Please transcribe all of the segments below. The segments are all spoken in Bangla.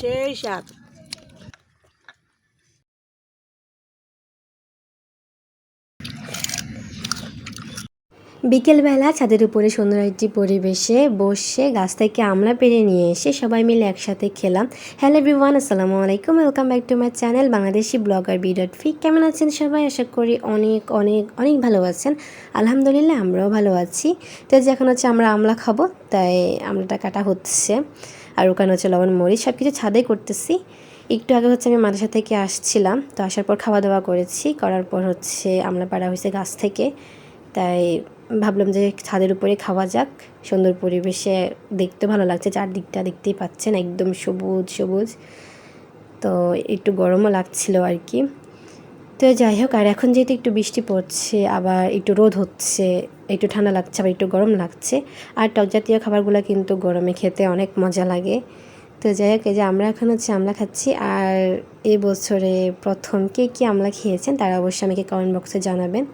সেই স্বাদ। বিকেলবেলা ছাদের উপরে সুন্দর একটি পরিবেশে বসে গাছ থেকে আমলা পেরে নিয়ে এসে সবাই মিলে একসাথে খেলাম। হ্যালো এভরিওয়ান, আসসালামু আলাইকুম। Welcome back to my channel Bangladeshi blogger B dot fi কেমন আছেন সবাই? আশা করি অনেক অনেক অনেক ভালো আছেন। আলহামদুলিল্লাহ, আমরাও ভালো আছি। তো যে এখন হচ্ছে আমরা আমলা খাব, তাই আমলাটা কাটা হচ্ছে। আর ওখানে হচ্ছে লবণ, মরিচ সব কিছু ছাদে করতেছি। একটু আগে হচ্ছে আমি মাদ্রাসা থেকে আসছিলাম, তো আসার পর খাওয়া দাওয়া করেছি। করার পর হচ্ছে আমরা পাড়া হয়েছে গাছ থেকে, তাই ভাবলাম যে ছাদের উপরে খাওয়া যাক। সুন্দর পরিবেশে দেখতে ভালো লাগছে, চারদিকটা দেখতেই পাচ্ছেন, একদম সবুজ সবুজ। তো একটু গরমও লাগছিল আর কি। তো যাই হোক, আর এখন যেহেতু একটু বৃষ্টি পড়ছে, আবার একটু রোদ হচ্ছে একটু ঠান্ডা লাগছে, আবার একটু গরম লাগছে। আর টক জাতীয় খাবারগুলো কিন্তু গরমে খেতে অনেক মজা লাগে। তো যাই হোক, এই যে আমরা এখন হচ্ছে আমলা খাচ্ছি। আর এই বছরে প্রথম কে কী আমলা খেয়েছেন তারা অবশ্যই আমাকে কমেন্ট বক্সে জানাবেন।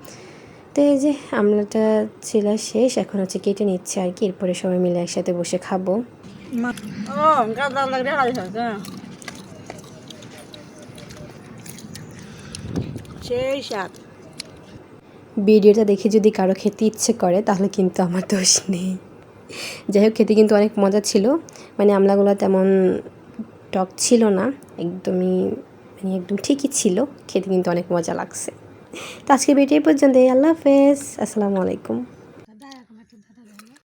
তো এই যে আমলাটা ছিল শেষ, এখন হচ্ছে কেটে নিচ্ছে আর কি। এরপরে সবাই মিলে একসাথে বসে খাব। সেই স্বাদ। ভিডিওটা দেখে যদি কারও খেতে ইচ্ছে করে, তাহলে কিন্তু আমার দোষ নেই। যাই হোক, খেতে কিন্তু অনেক মজা ছিল। মানে আমলাগুলো তেমন টক ছিল না, একদমই মানে একদম ঠিকই ছিল। খেতে কিন্তু অনেক মজা লাগছে। তো আজকে ভিডিও পর্যন্ত আল্লাহ হাফেজ। আসসালামু আলাইকুম।